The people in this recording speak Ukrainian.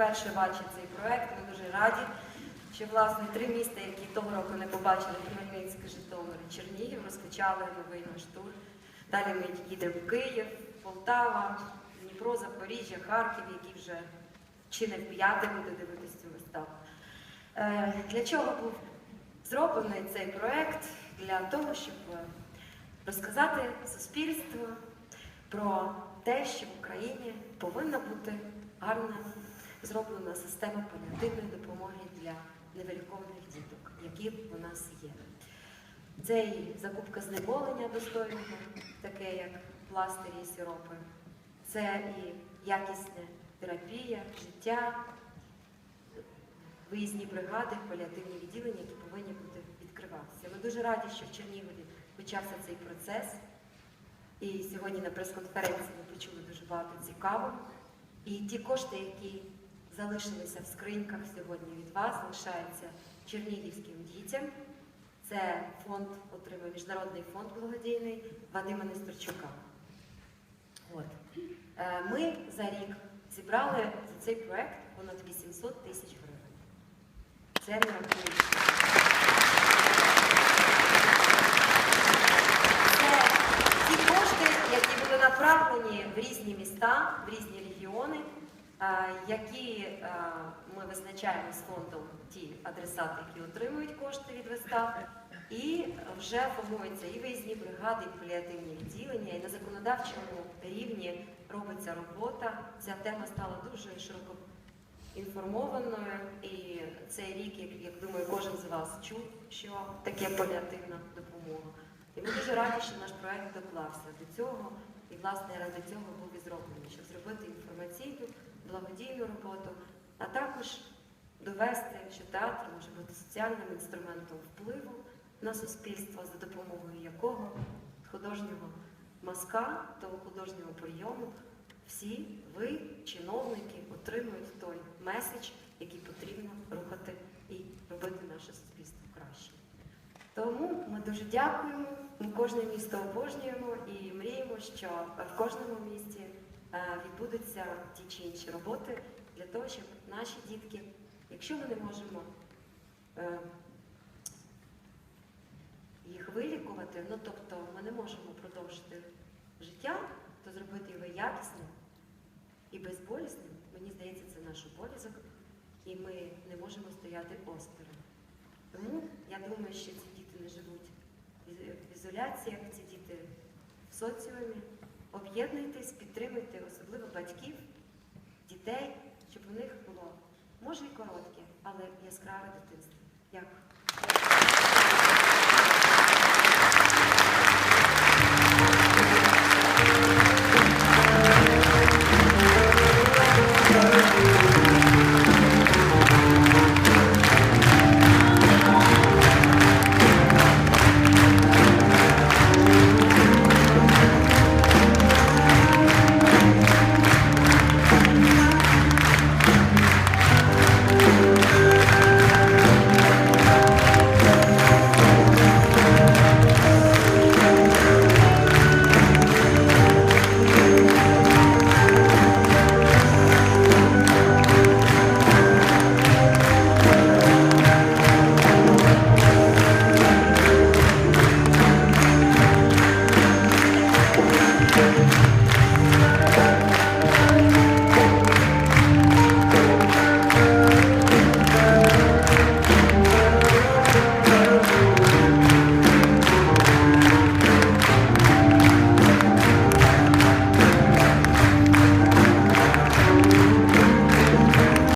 вперше бачать цей проект. Ми дуже раді, що власне три міста, які того року не побачили Хмельницьке, Житомир і Чернігів, розпочали новий наш тур. Далі ми їдемо в Київ, Полтава, Дніпро, Запоріжжя, Харків, які вже чи не в п'яте буде дивитися цю виставу. Е, Для чого був зроблений цей проект? Для того, щоб розказати суспільству про те, що в Україні повинна бути гарна зроблена система паліативної допомоги для невилікованих діток, які у нас є. Це і закупка знеболення достойного, таке як пластирі і сиропи, це і якісна терапія, життя, виїзні бригади, паліативні відділення, які повинні бути відкриватися. Ми дуже раді, що в Чернігові почався цей процес. І сьогодні на прес-конференції ми почули дуже багато цікавого. І ті кошти, які залишилися в скриньках сьогодні від вас, залишаються чернігівським дітям. Це фонд отримує міжнародний фонд благодійний Вадима Нестерчука. От. Е, Ми за рік зібрали за цей проект понад 800 тисяч гривень. Це не рахується. Це ті кошти, які були направлені в різні міста, в різні регіони, е, які е, ми визначаємо з фондом ті адресати, які отримують кошти від вистав. І вже формуються і виїзні бригади, і паліативні відділення, і на законодавчому рівні робиться робота. Ця тема стала дуже широко інформованою. І цей рік, як, як думаю, кожен з вас чув, що таке паліативна допомога. І ми дуже раді, що наш проект доклався до цього. І, власне, ради цього був і зроблений, щоб зробити інформаційну, благодійну роботу, а також довести, що театр може бути соціальним інструментом впливу на суспільство, за допомогою якого художнього мазка, того художнього прийому, всі ви, чиновники, отримують той меседж, який потрібно рухати і робити наше суспільство краще. Тому ми дуже дякуємо. Ми кожне місто обожнюємо і мріємо, що в кожному місті е, відбудуться ті чи інші роботи для того, щоб наші дітки, якщо ми не можемо е, їх вилікувати, ну тобто ми не можемо продовжити життя, то зробити його якісним і безболісним, мені здається, це наш обов'язок, і ми не можемо стояти осторонь. Тому я думаю, що ці діти не живуть в ізоляціях, ці діти в соціумі. Об'єднуйтесь, підтримуйте, особливо батьків, дітей, щоб у них було, може і коротке, але яскраве дитинство. Дякую.